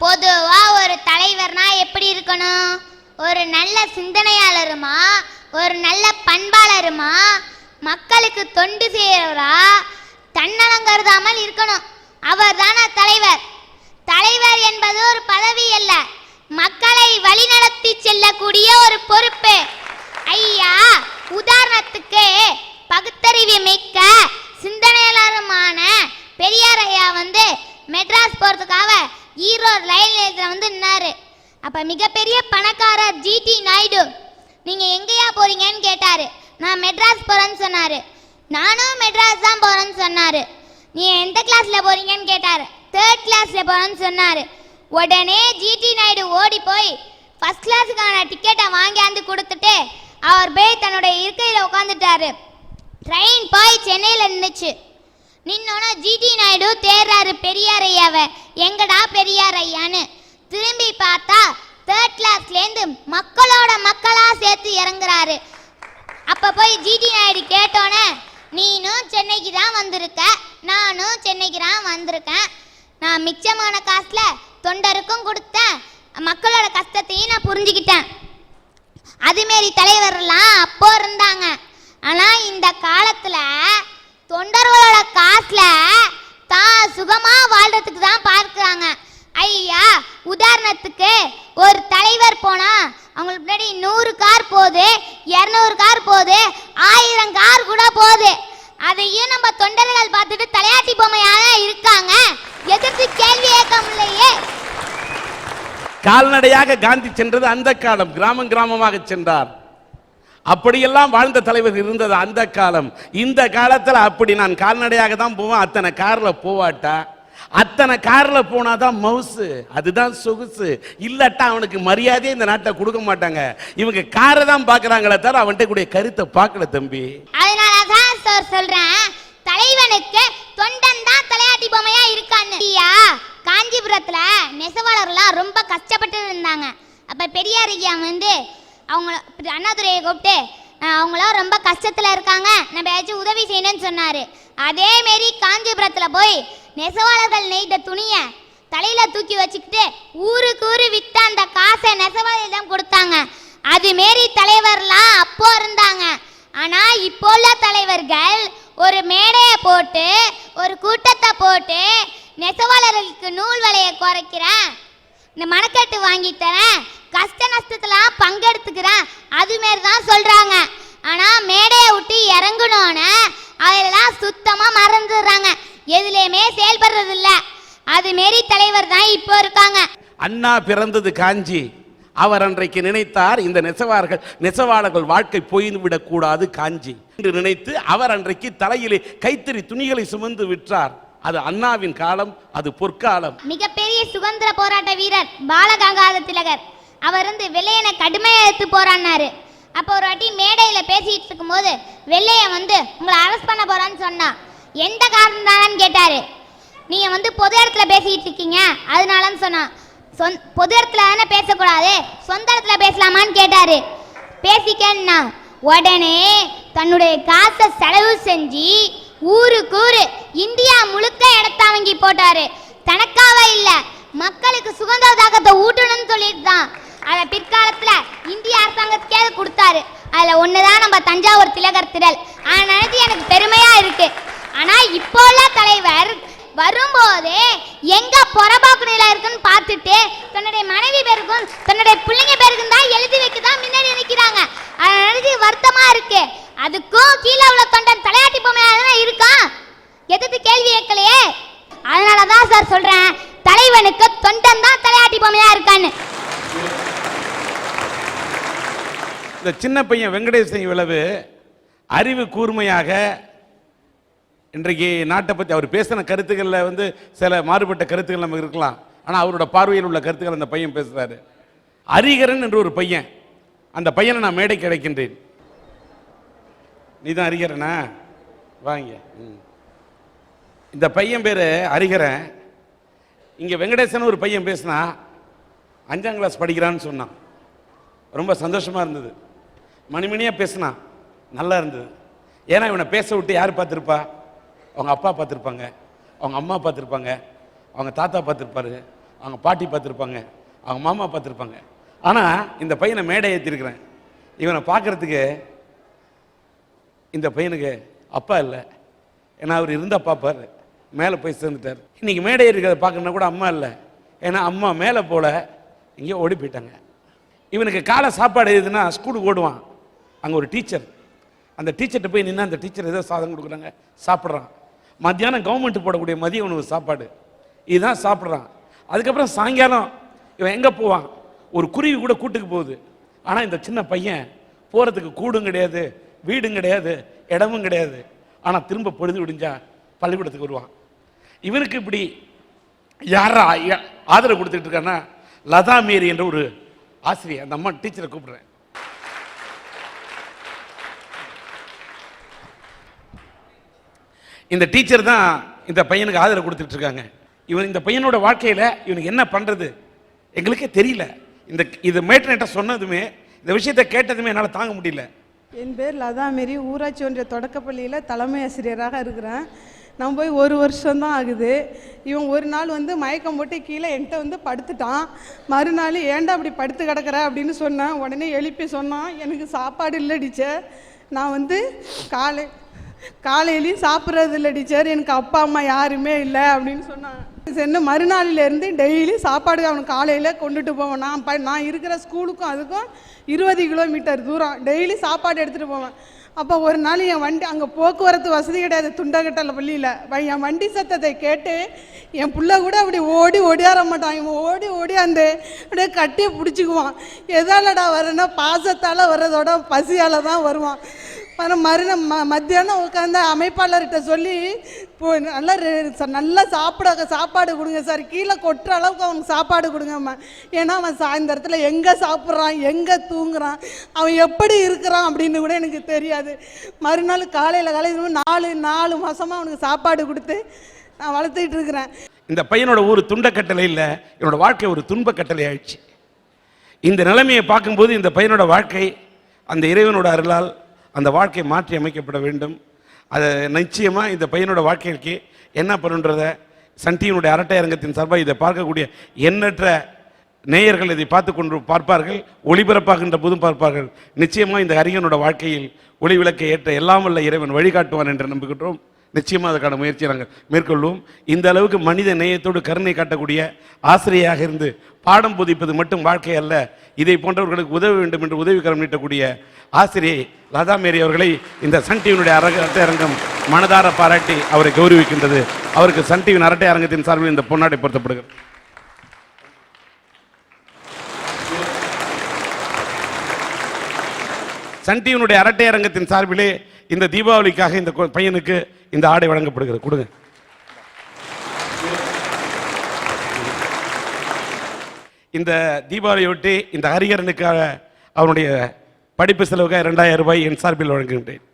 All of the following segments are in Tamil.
பொதுவா ஒரு தலைவர்னா எப்படி இருக்கணும்? ஒரு நல்ல சிந்தனையாளருமா? ஒரு நல்ல பண்பாளருமா? மக்களுக்கு தொண்டு செய்யறவரா? தன்னலம் கருதாமல் இருக்கணும். அவர் தலைவர்? தலைவர் என்பது ஒரு பதவி அல்ல. மக்களை வழிநடத்தி செல்லக்கூடிய ஒரு பொறுப்பு. ஐயா உதாரணத்துக்கு பகுத்தறிவு மிக்க சிந்தனையாளருமான பெரியார் ஐயா வந்து மெட்ராஸ் ஈரோடு ரயில் நிலையத்தில் வந்து நின்னாரு. அப்போ மிகப்பெரிய பணக்காரர் ஜிடி நாயுடு நீங்கள் எங்கேயா போகிறீங்கன்னு கேட்டார். நான் மெட்ராஸ் போகிறேன்னு சொன்னார். நானும் மெட்ராஸ் தான் போகிறேன்னு சொன்னார். நீ எந்த கிளாஸில் போகிறீங்கன்னு கேட்டார். தேர்ட் கிளாஸில் போகிறேன்னு சொன்னார். உடனே ஜிடி நாயுடு ஓடி போய் ஃபர்ஸ்ட் கிளாஸுக்கான டிக்கெட்டை வாங்கியாந்து கொடுத்துட்டு அவர் போய் தன்னுடைய இருக்கையில் உட்காந்துட்டாரு ட்ரெயின் போய் சென்னையில் நின்றுச்சு நின்னோன்னா ஜிடி நாயுடு தேர்றாரு பெரியார் ஐயாவை. எங்கடா பெரியார் ஐயான்னு திரும்பி பார்த்தா தேர்ட் கிளாஸ்லேருந்து மக்களோட மக்களாக சேர்த்து இறங்குறாரு. அப்போ போய் ஜிடி நாயுடு கேட்டோன்னே நீனும் சென்னைக்கு தான் வந்திருக்க நானும் சென்னைக்கு தான் வந்திருக்கேன். நான் மிச்சமான காசில் தொண்டருக்கும் கொடுத்தேன். மக்களோட கஷ்டத்தையும் நான் புரிஞ்சுக்கிட்டேன். அதுமாரி தலைவர்லாம் அப்போ இருந்தாங்க. ஆனால் இந்த காலத்தில் தொண்டர்களோட காசில் தான் சுகமாக வாழ்றதுக்கு தான் பார்க்குறாங்க ஐயா உதாரணத்துக்கு ஒரு தலைவர் போனா அவங்களுக்கு முன்னாடி நூறு கார் போகுது இரநூறு கார் போகுது ஆயிரம் கார் கூட போகுது. அதையும் நம்ம தொண்டர்கள் பார்த்துட்டு தலையாட்டி பொம்மையாக இருக்காங்க? எதிர்த்து கேள்வி கேட்க முடியலையே. கால்நடையாக காந்தி சென்றது அந்த காலம் கிராமம் கிராமமாக சென்றார். அப்படியெல்லாம் வாழ்ந்த தலைவர் இருந்தது அந்த காலம். இந்த காலத்துல அப்படி நான் கால்நடையாக தான் போவேன் அத்தனை காரில் போவாட்டா? அத்தனை கார்ல போனாதான் மவுசு அதுதான் சொகுசு. இல்லட்டா அவனுக்கு மரியாதையே இந்த நாட்டை கொடுக்க மாட்டாங்க. இவங்க காரை தான் பார்க்குறாங்களே தவிர அவன்கிட்ட கூடிய கருத்தை பார்க்கல தம்பி. அதனால தான் சார் சொல்றேன். தலைவனுக்கு தொண்டன் தான் தலையாட்டி பொம்மையா இருக்கான்னு. ஐயா காஞ்சிபுரத்துல நெசவாளர்லாம் ரொம்ப கஷ்டப்பட்டு இருந்தாங்க. அப்ப பெரியார் ஐயா வந்து அவங்கள அண்ணாதுரையை கூப்பிட்டு அவங்களாம் ரொம்ப கஷ்டத்துல இருக்காங்க. நம்ம ஏதாச்சும் உதவி செய்யணும்னு சொன்னாரு. அதே காஞ்சிபுரத்தில் காஞ்சிபுரத்துல போய் நெசவாளர்கள் நெய்த துணியை தலையில தூக்கி வச்சுக்கிட்டு ஊருக்கு ஊரு வித்த அந்த காசை நெசவாளியிடம் கொடுத்தாங்க. அது மாரி தலைவர்லாம் அப்போ இருந்தாங்க. ஆனா இப்போ உள்ள தலைவர்கள் ஒரு மேடையை போட்டு ஒரு கூட்டத்தை போட்டு நெசவாளர்களுக்கு நூல் விலையை குறைக்கிறேன் இந்த மணக்கட்டு வாங்கி தரேன் கஷ்ட நஷ்டத்தில் பங்கெடுத்துக்கிறேன் அது மாரி தான் சொல்றாங்க. ஆனா மேடையை விட்டு இறங்கணும்னு அதெல்லாம் சுத்தமா மறந்துடுறாங்க. எதுலேயுமே செயல்படுறது இல்ல அது மாரி தலைவர் தான் இப்போ இருக்காங்க. அண்ணா பிறந்தது காஞ்சி. அவர் அன்றைக்கு நினைத்தார் இந்த நெசவார்கள் நெசவாளர்கள் வாழ்க்கை போய்விடக் கூடாது காஞ்சி. என்று நினைத்து அவர் அன்றைக்கு தலையிலே கைத்தறி துணிகளை சுமந்து விற்றார் அது அண்ணாவின் காலம் அது பொற்காலம். மிகப்பெரிய சுதந்திர போராட்ட வீரர் பாலகங்காத திலகர். அவர் வந்து வெள்ளையனை கடுமையாக எடுத்து போராடினாரு. அப்போ ஒரு வாட்டி மேடையில் பேசிட்டு இருக்கும்போது வெள்ளையன் வந்து உங்களை அரெஸ்ட் பண்ண போறான்னு சொன்னான். எந்த காரணம் தானன்னு கேட்டாரு? நீங்கள் வந்து பொது இடத்துல பேசிக்கிட்டு இருக்கீங்க. அதனாலன்னு சொன்னான். சொந் பொது இடத்துல தானே பேசக்கூடாது? சொந்த இடத்துல பேசலாமான்னு கேட்டாரு. பேசிக்கன்னா உடனே தன்னுடைய காசை செலவு செஞ்சு ஊருக்கு ஊரு இந்தியா முழுக்க இடத்த வாங்கி போட்டாரு. தனக்காக இல்ல மக்களுக்கு சுதந்திர தாக்கத்தை ஊட்டணும்னு சொல்லிட்டு தான் அதை பிற்காலத்துல இந்திய அரசாங்கத்துக்கே அதை கொடுத்தாரு. அதுல ஒண்ணுதான் நம்ம தஞ்சாவூர் திலகர் திடல். ஆனால் எனக்கு பெருமை இருக்கு ஆனா இப்போ உள்ள தலைவர் வரும்போதே எங்க புறபாக்கு இருக்குன்னு பார்த்துட்டு தன்னுடைய மனைவி பேருக்கும் தன்னுடைய பிள்ளைங்க பேருக்கும் தான் எழுதி வைக்க தான் முன்னாடி நிற்கிறாங்க அதை நினைச்சு வருத்தமா இருக்கு. அதுக்கும் கீழே உள்ள தொண்டன் தலையாட்டி பொம்மையா தானே இருக்கான் எதிர்த்து கேள்வி கேட்கலையே? அதனால தான் சார் சொல்றேன் தலைவனுக்கு தொண்டன் தான் தலையாட்டி பொம்மையா இருக்கான்னு. இந்த சின்ன பையன் வெங்கடேசன் இவ்வளவு அறிவு கூர்மையாக இன்றைக்கு நாட்டை பற்றி அவர் பேசின கருத்துக்களில் வந்து சில மாறுபட்ட கருத்துக்கள் நமக்கு இருக்கலாம். ஆனால் அவரோட பார்வையில் உள்ள கருத்துக்கள் அந்த பையன் பேசுகிறாரு அரிகரன் என்று ஒரு பையன் அந்த பையனை நான் மேடைக்கு அழைக்கின்றேன். நீ தான் அரிகரனா? வாங்க. ம். இந்த பையன் பேர் அரிகரன். இங்கே வெங்கடேசன் ஒரு பையன் பேசினா அஞ்சாம் கிளாஸ் படிக்கிறான்னு சொன்னான். ரொம்ப சந்தோஷமாக இருந்தது. மணிமணியாக பேசினான் நல்லா இருந்தது. ஏன்னா இவனை பேச விட்டு யார் பார்த்துருப்பா? அவங்க அப்பா பார்த்துருப்பாங்க அவங்க அம்மா பார்த்துருப்பாங்க அவங்க தாத்தா பார்த்துருப்பாரு அவங்க பாட்டி பார்த்துருப்பாங்க அவங்க மாமா பார்த்துருப்பாங்க. ஆனால் இந்த பையனை மேடை ஏற்றிருக்கிறேன் இவனை பார்க்கறதுக்கு இந்த பையனுக்கு அப்பா இல்லை. ஏன்னா அவர் இருந்தால் பார்ப்பார். மேலே போய் சேர்ந்துட்டார். இன்றைக்கி மேடை இருக்கிறத பார்க்கணுன்னா கூட அம்மா இல்லை. ஏன்னா அம்மா மேலே போல இங்கே ஓடி போயிட்டாங்க. இவனுக்கு காலை சாப்பாடு எதுனா ஸ்கூலுக்கு ஓடுவான். அங்கே ஒரு டீச்சர். அந்த டீச்சர்கிட்ட போய் நின்று அந்த டீச்சர் ஏதோ சாதம் கொடுக்குறாங்க சாப்பிட்றான். மத்தியானம் கவர்மெண்ட் போடக்கூடிய மதிய உணவு சாப்பாடு. இதுதான் சாப்பிட்றான். அதுக்கப்புறம் சாயங்காலம் இவன் எங்கே போவான்? ஒரு குருவி கூட கூட்டுக்கு போகுது. ஆனால் இந்த சின்ன பையன் போகிறதுக்கு கூடும் கிடையாது வீடும் கிடையாது இடமும் கிடையாது. ஆனால் திரும்ப பொழுது விடிஞ்சா பள்ளிக்கூடத்துக்கு வருவான். இவனுக்கு இப்படி யாரா ஆதரவு கொடுத்துட்டு இருக்கான்னா லதா மேரி என்ற ஒரு ஆசிரியர் அந்த அம்மா டீச்சரை கூப்பிடுறேன். இந்த டீச்சர் தான் இந்த பையனுக்கு ஆதரவு கொடுத்துட்டு இருக்காங்க இவன் இந்த பையனோட வாழ்க்கையில் இவனுக்கு என்ன பண்ணுறது எங்களுக்கே தெரியல. இந்த இது மேட்டர்கிட்ட சொன்னதுமே இந்த விஷயத்தை கேட்டதுமே என்னால் தாங்க முடியல. என் பேர் லதா மேரி. ஊராட்சி ஒன்றிய தொடக்கப்பள்ளியில் தலைமை ஆசிரியராக இருக்கிறேன். நான் போய் ஒரு வருஷம்தான் ஆகுது. இவன் ஒரு நாள் வந்து மயக்கம் போட்டு கீழே என்கிட்ட வந்து படுத்துட்டான். மறுநாள் ஏன்டா அப்படி படுத்து கிடக்கிற? அப்படின்னு சொன்னேன். உடனே எழுப்பி சொன்னான். எனக்கு சாப்பாடு இல்லை டீச்சர். நான் வந்து காலை காலையிலையும் சாப்பிட்றது இல்லை டீச்சர். எனக்கு அப்பா அம்மா யாருமே இல்லை அப்படின்னு சொன்னான் சென்று மறுநாளிலேருந்து டெய்லி சாப்பாடு அவனுக்கு காலையில் கொண்டுட்டு போவேன். நான் ப நான் இருக்கிற ஸ்கூலுக்கும் அதுக்கும் இருபது கிலோமீட்டர் தூரம். டெய்லி சாப்பாடு எடுத்துகிட்டு போவேன். அப்போ ஒரு நாள் என் வண்டி அங்கே போக்குவரத்து வசதி கிடையாது துண்டகட்டல பள்ளியில். என் வண்டி சத்தத்தை கேட்டு என் பிள்ளை கூட அப்படி ஓடி ஓடியார மாட்டான். இவன் ஓடி ஓடியாந்து அப்படியே கட்டி பிடிச்சிக்குவான். எதாலடா வரேன்னா பாசத்தால் வர்றதோட பசியால் தான் வருவான். அப்புறம் மறுநா ம மத்தியானம் உட்காந்து அமைப்பாளர்கிட்ட சொல்லி இப்போ நல்லா நல்லா சாப்பிட சாப்பாடு கொடுங்க சார். கீழே கொட்டுற அளவுக்கு அவனுக்கு சாப்பாடு கொடுங்கம்மா. ஏன்னா அவன் சாயந்தரத்தில் எங்கே சாப்பிட்றான் எங்கே தூங்குறான் அவன் எப்படி இருக்கிறான் அப்படின்னு கூட எனக்கு தெரியாது. மறுநாள் காலையில் காலையில் நாலு நாலு மாதமாக அவனுக்கு சாப்பாடு கொடுத்து நான் வளர்த்துக்கிட்டு இருக்கிறேன். இந்த பையனோட ஊர் துண்டக்கட்டளை இல்லை என்னோடய வாழ்க்கை ஒரு துன்பக்கட்டளை ஆயிடுச்சு. இந்த நிலைமையை பார்க்கும்போது இந்த பையனோட வாழ்க்கை அந்த இறைவனோட அருளால் அந்த வாழ்க்கை மாற்றி அமைக்கப்பட வேண்டும். அதை நிச்சயமாக இந்த பையனோட வாழ்க்கைக்கு என்ன பண்ணுன்றத சன் டிவியினுடைய அரட்டை அரங்கத்தின் சார்பாக இதை பார்க்கக்கூடிய எண்ணற்ற நேயர்கள் இதை பார்த்து கொண்டு பார்ப்பார்கள் ஒளிபரப்பாகின்ற போதும் பார்ப்பார்கள். நிச்சயமாக இந்த அறிஞனோட வாழ்க்கையில் ஒளி விளக்கை ஏற்ற எல்லாம் வல்ல இறைவன் வழிகாட்டுவான் என்று நம்புகின்றோம். நிச்சயமாக அதற்கான முயற்சியை நாங்கள் மேற்கொள்வோம். இந்த அளவுக்கு மனித நேயத்தோடு கருணை காட்டக்கூடிய ஆசிரியராக இருந்து பாடம் போதிப்பது மட்டும் வாழ்க்கை அல்ல. இதை போன்றவர்களுக்கு உதவ வேண்டும் என்று உதவிக்கரம் நீட்டக்கூடிய ஆசிரியை லதா மேரி அவர்களை இந்த சன் டிவியினுடைய அரங்க அரட்டையரங்கம் மனதார பாராட்டி அவரை கௌரவிக்கின்றது. அவருக்கு சன் டிவியின் அரட்டை அரங்கத்தின் சார்பில் இந்த பொன்னாடை பொருத்தப்படுகிறது. சன் டிவியினுடைய அரட்டை அரங்கத்தின் சார்பிலே இந்த தீபாவளிக்காக இந்த பையனுக்கு இந்த ஆடை வழங்கப்படுகிறது. கொடுங்க. இந்த தீபாவளியொட்டி இந்த ஹரிகரனுக்காக அவனுடைய படிப்பு செலவுக்காக இரண்டாயிரம் ரூபாய் என் சார்பில் வழங்குகின்றேன்.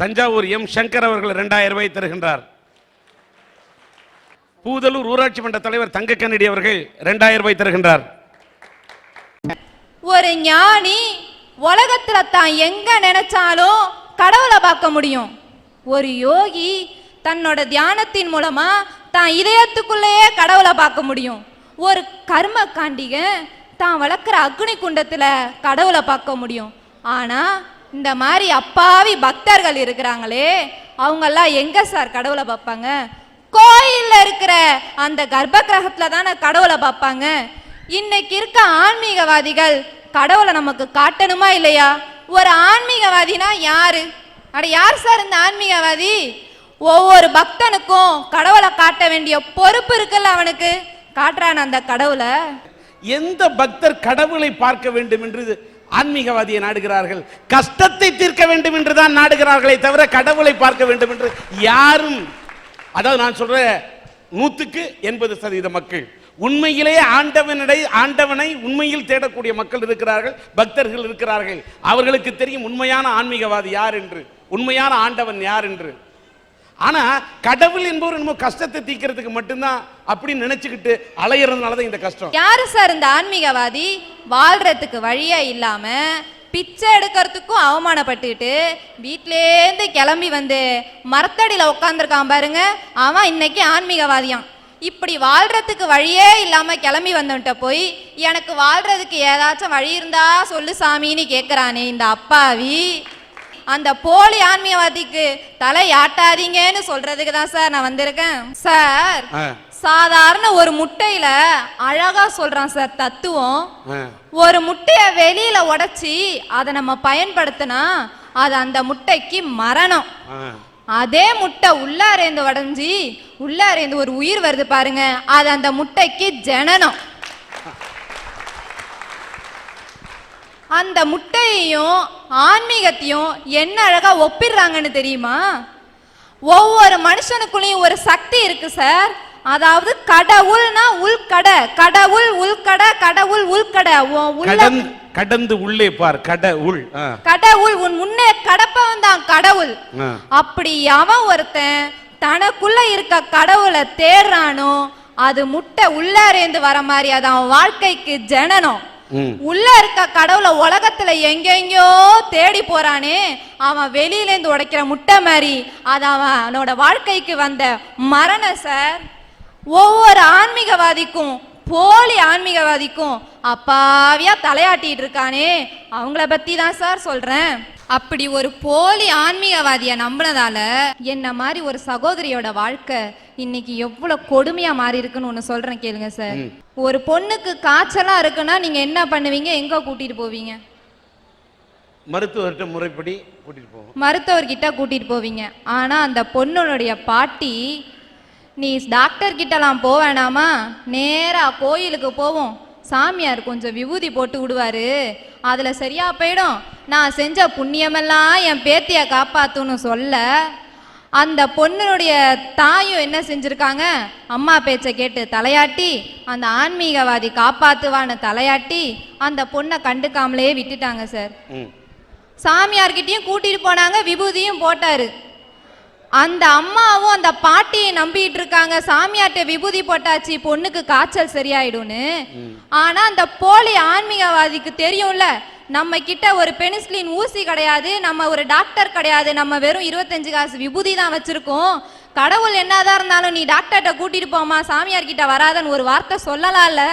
தஞ்சாவூர் எம் சங்கர் அவர்கள் இரண்டாயிரம் ரூபாய் தருகின்றார். பூதலூர் ஊராட்சி மன்ற தலைவர் தங்க கண்ணடி அவர்கள் இரண்டாயிரம் ரூபாய் தருகின்றார். ஒரு ஞானி உலகத்துல தான் எங்க நினைச்சாலும் கடவுளை பார்க்க முடியும். ஒரு யோகி தன்னோட தியானத்தின் மூலமா தான் இதயத்துக்குள்ளேயே கடவுளை பார்க்க முடியும். ஒரு கர்ம காண்டிக தான் வளர்க்குற அக்னி குண்டத்தில் கடவுளை பார்க்க முடியும். ஆனா இந்த மாதிரி அப்பாவி பக்தர்கள் இருக்கிறாங்களே அவங்கெல்லாம் எங்க சார் கடவுளை பார்ப்பாங்க? கோயிலில் இருக்கிற அந்த கர்ப்ப கிரகத்தில் தானே கடவுளை பார்ப்பாங்க? இன்னைக்கு இருக்க ஆன்மீகவாதிகள் கடவுளை நமக்கு காட்டணுமா இல்லையா? ஒரு ஆன்மீகவாதினா யாரு? அட யார் சார் இந்த ஆன்மீகவாதி? ஒவ்வொரு பக்தனுக்கும் கடவுளை காட்ட வேண்டிய பொறுப்பு இருக்குல்ல அவனுக்கு. காட்டுறான் அந்த கடவுளை. எந்த பக்தர் கடவுளை பார்க்க வேண்டும் என்று ஆன்மீகவாதியை நாடுகிறார்கள்? கஷ்டத்தை தீர்க்க வேண்டும் என்று தான் நாடுகிறார்களே தவிர கடவுளை பார்க்க வேண்டும் என்று யாரும் அதாவது நான் சொல்ற நூத்துக்கு எண்பது சதவீத மக்கள் உண்மையிலேயே ஆண்டவனடை ஆண்டவனை உண்மையில் தேடக்கூடிய மக்கள் இருக்கிறார்கள் பக்தர்கள் இருக்கிறார்கள். அவர்களுக்கு தெரியும் உண்மையான ஆன்மீகவாதி யார் என்று உண்மையான ஆண்டவன் யார் என்று. ஆனா கடவுள் என்பவர் நம்ம கஷ்டத்தை தீக்கிறதுக்கு மட்டும்தான் அப்படின்னு நினைச்சுக்கிட்டு அலையிறதுனால தான் இந்த கஷ்டம். யாரு சார் இந்த ஆன்மீகவாதி? வாழ்றதுக்கு வழியே இல்லாம பிச்சை எடுக்கிறதுக்கும் அவமானப்பட்டுக்கிட்டு வீட்டிலேருந்து கிளம்பி வந்து மரத்தடியில் உட்காந்துருக்கான் பாருங்க. அவன் இன்னைக்கு ஆன்மீகவாதியான் இப்படி வாழ்றதுக்கு வழியே இல்லாம கிளம்பி வந்தவன்ட்ட போய் எனக்கு வாழ்றதுக்கு ஏதாச்சும் வழி இருந்தா சொல்லு சாமின்னு கேட்குறானே இந்த அப்பாவி. அந்த போலி ஆன்மீகவாதிக்கு தலை ஆட்டாதீங்கன்னு சொல்றதுக்கு தான் சார் நான் வந்திருக்கேன். சார் சாதாரண ஒரு முட்டையில அழகா சொல்றான் சார் தத்துவம். ஒரு முட்டைய வெளியில உடைச்சி அதை நம்ம பயன்படுத்தினா அது அந்த முட்டைக்கு மரணம். அதே முட்டை உள்ளாரேந்து உடைஞ்சி உள்ளாரேந்து ஒரு உயிர் வருது பாருங்க அது அந்த முட்டைக்கு ஜனனம். அந்த முட்டையையும் ஆன்மீகத்தையும் என்ன அழகா ஒப்பிடுறாங்கன்னு தெரியுமா? ஒவ்வொரு மனுஷனுக்குள்ளேயும் ஒரு சக்தி இருக்கு சார். அதாவது கடவுள்னா உள்கடை கடவுள் உள்கடை கடவுள் உள்கடை. உள்ள கடந்து உள்ளே பார் கட உள். ஆ, கடவுள் உன் முன்னே கடப்பவன் தான் கடவுள். அப்படி அவன் ஒருத்தன் தனக்குள்ள இருக்க கடவுளை தேடுறானோ அது முட்டை உள்ளாரேந்து வர மாதிரி அது அவன் வாழ்க்கைக்கு ஜனனம். உள்ள இருக்க கடவுளை உலகத்துல எங்கெங்கயோ தேடி போறானே அவன் வெளியில இருந்து உடைக்கிற முட்டை மாதிரி. அது அவனோட வாழ்க்கைக்கு வந்த மரணம் சார். ஒவ்வொரு ஆன்மீகவாதிக்கும் போலி ஆன்மீகவாதிக்கும் அப்பாவியா தலையாட்டிட்டு இருக்கானே. அவங்கள பத்தி தான் சார் சொல்றேன். அப்படி ஒரு போலி ஆன்மீகவாதிய நம்பினதால என்ன மாதிரி ஒரு சகோதரியோட வாழ்க்கை இன்னைக்கு எவ்வளவு கொடுமையா மாறி இருக்குன்னு ஒண்ணு சொல்றேன் கேளுங்க சார். ஒரு பொண்ணுக்கு காய்ச்சலா இருக்குன்னா நீங்க என்ன பண்ணுவீங்க? எங்க கூட்டிட்டு போவீங்க? மருத்துவர்கிட்ட முறைப்படி கூட்டிட்டு போவோம். மருத்துவர்கிட்ட கூட்டிட்டு போவீங்க. ஆனா அந்த பொண்ணுடைய பாட்டி நீ டாக்டர் கிட்டலாம் போக வேணாமா? நேரா கோயிலுக்கு போவோம். சாமியார் கொஞ்சம் விபூதி போட்டு விடுவாரு. அதுல சரியா போயிடும். நான் செஞ்ச புண்ணியமெல்லாம் என் பேத்திய காப்பாத்துன்னு சொல்ல அந்த பொண்ணுடைய தாயும் என்ன செஞ்சிருக்காங்க? அம்மா பேச்சை கேட்டு தலையாட்டி அந்த ஆன்மீகவாதி காப்பாத்துவான்னு தலையாட்டி அந்த பொண்ணை கண்டுக்காமலே விட்டுட்டாங்க சார். சாமியார்கிட்டயும் கூட்டிட்டு போனாங்க விபூதியும் போட்டாரு. அந்த அம்மாவும் அந்த பாட்டியை நம்பிட்டு இருக்காங்க. சாமியார்ட்ட விபூதி போட்டாச்சு பொண்ணுக்கு காய்ச்சல் சரியாயிடும்னு. ஆனா அந்த போலி ஆன்மீகவாதிக்கு தெரியும்ல நம்ம கிட்ட ஒரு பெனிசிலின் ஊசி கிடையாது நம்ம ஒரு டாக்டர் கிடையாது நம்ம வெறும் இருபத்தஞ்சு காசு விபூதி தான் வச்சிருக்கோம். கடவுள் என்னதான் இருந்தாலும் நீ டாக்டர்கிட்ட கூட்டிட்டு போமா சாமியார் கிட்ட வராதன்னு ஒரு வார்த்தை சொல்லலாம்ல.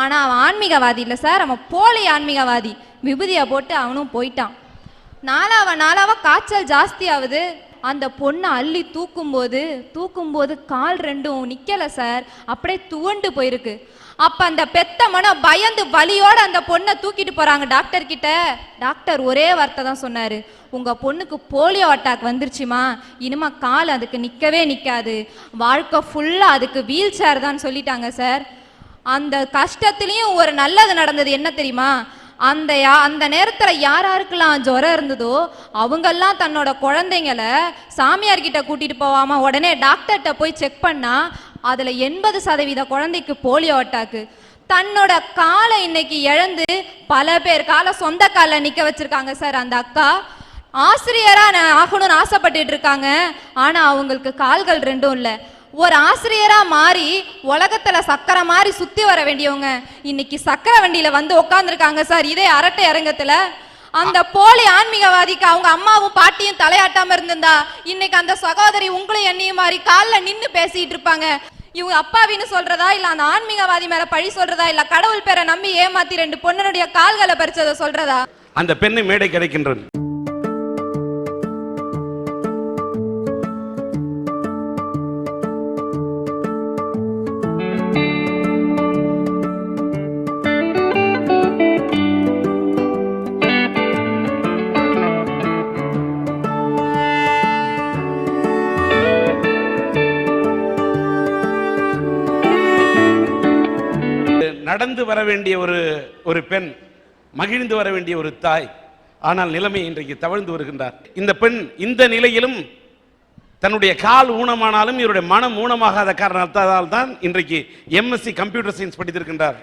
ஆனா அவன் ஆன்மீகவாதி இல்ல சார் அவன் போலி ஆன்மீகவாதி. விபூதியை போட்டு அவனும் போயிட்டான். நாளாவ நாளாவ காய்ச்சல் ஜாஸ்தி ஆகுது அந்த பொண்ணை அள்ளி தூக்கும்போது தூக்கும்போது கால் ரெண்டும் நிற்கலை சார். அப்படியே துவண்டு போயிருக்கு. அப்ப அந்த பெத்த மனம் பயந்து வலியோட அந்த பொண்ணை தூக்கிட்டு போறாங்க டாக்டர் கிட்ட. டாக்டர் ஒரே வார்த்தை தான் சொன்னாரு. உங்க பொண்ணுக்கு போலியோ அட்டாக் வந்துருச்சுமா. இனிமே கால் அதுக்கு நிற்கவே நிற்காது வாழ்க்கை ஃபுல்லா அதுக்கு வீல் சேர் தான் சொல்லிட்டாங்க சார். அந்த கஷ்டத்துலேயும் ஒரு நல்லது நடந்தது என்ன தெரியுமா? அந்த யா- அந்த நேரத்தில் யார் யாருக்கெல்லாம் ஜுரம் இருந்ததோ அவங்கெல்லாம் தன்னோட குழந்தைங்கள சாமியார் கூட்டிகிட்டு போகாமல் உடனே டாக்டர்கிட்ட போய் செக் பண்ணால் அதில் எண்பது சதவீத குழந்தைக்கு போலியோ அட்டாக்கு. தன்னோட காலை இன்னைக்கு இழந்து பல பேர் காலை சொந்த காலில் நிற்க வச்சுருக்காங்க சார் அந்த அக்கா. ஆசிரியராக நான் ஆகணும்னு ஆசைப்பட்டுட்டு இருக்காங்க. ஆனால் அவங்களுக்கு கால்கள் ரெண்டும் இல்லை. ஒரு ஆசிரியரா மாறி உலகத்துல சக்கரை மாதிரி சுத்தி வர வேண்டியவங்க. இன்னைக்கு சக்கரை வண்டியில வந்து உட்காந்துருக்காங்க சார். இதே அரட்டை அரங்கத்துல. அந்த போலி ஆன்மீகவாதிக்கு அவங்க அம்மாவும் பாட்டியும் தலையாட்டாம இருந்திருந்தா இன்னைக்கு அந்த சகோதரி உங்களையும் என்னையும் மாதிரி காலில் நின்று பேசிட்டு இருப்பாங்க. இவங்க அப்பாவின்னு சொல்றதா இல்ல அந்த ஆன்மீகவாதி மேல பழி சொல்றதா இல்ல கடவுள் பேரை நம்பி ஏமாத்தி ரெண்டு பொண்ணனுடைய கால்களை பறிச்சதை சொல்றதா? அந்த பெண்ணை மேடை கிடைக்கின்றது. நடந்து வர வேண்டிய ஒரு ஒரு பெண் மகிழ்ந்து வர வேண்டிய ஒரு தாய். ஆனால் நிலைமை இன்றைக்கு தவழ்ந்து வருகின்றார். இந்த பெண் இந்த நிலையிலும் தன்னுடைய கால் ஊனமானாலும் இவருடைய மனம் ஊனமாகாத காரணத்தால் தான் இன்றைக்கு எம்எஸ்சி கம்ப்யூட்டர் சயின்ஸ் படித்திருக்கின்றார்.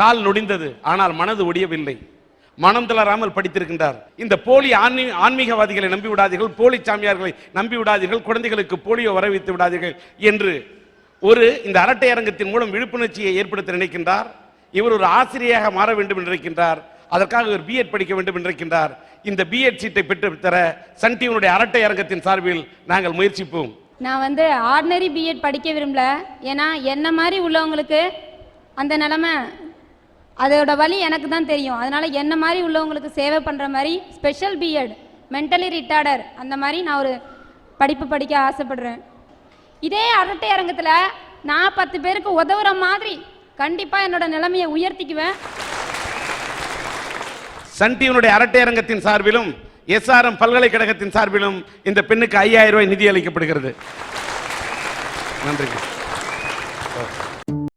கால் நொடிந்தது ஆனால் மனது ஒடியவில்லை. மனம் தளராமல் படித்திருக்கின்றார். இந்த போலி ஆன்மீ ஆன்மீகவாதிகளை நம்பி விடாதீர்கள் போலி சாமியார்களை நம்பி விடாதீர்கள் குழந்தைகளுக்கு போலியோ வரவித்து விடாதீர்கள் என்று ஒரு இந்த அரட்டை அரங்கத்தின் மூலம் விழிப்புணர்ச்சியை ஏற்படுத்த நினைக்கின்றார். இவர் ஒரு ஆசிரியராக மாற வேண்டும் என்று நினைக்கின்றார். அதற்காக இவர் பிஎட் படிக்க வேண்டும் என்று நினைக்கின்றார். இந்த பிஎட் சீட்டை பெற்று தர சன் டிவியினுடைய அரட்டை அரங்கத்தின் சார்பில் நாங்கள் முயற்சிப்போம். நான் வந்து ஆர்டினரி பிஎட் படிக்க விரும்பல. ஏன்னா என்ன மாதிரி உள்ளவங்களுக்கு அந்த நிலமை அதோட வழி எனக்கு தான் தெரியும். அதனால் என்ன மாதிரி உள்ளவங்களுக்கு சேவை பண்ணுற மாதிரி ஸ்பெஷல் பிஎட் மென்டலி ரிட்டார்டர் அந்த மாதிரி நான் ஒரு படிப்பு படிக்க ஆசைப்படுறேன். இதே அரட்டை அரங்கத்தில் நான் பத்து பேருக்கு உதவுற மாதிரி கண்டிப்பாக என்னோட நிலைமையை உயர்த்திக்குவேன். சன் டிவியினுடைய அரட்டை அரங்கத்தின் சார்பிலும் எஸ்ஆர்எம் பல்கலைக்கழகத்தின் சார்பிலும் இந்த பெண்ணுக்கு ஐயாயிரம் ரூபாய் நிதி அளிக்கப்படுகிறது. நன்றி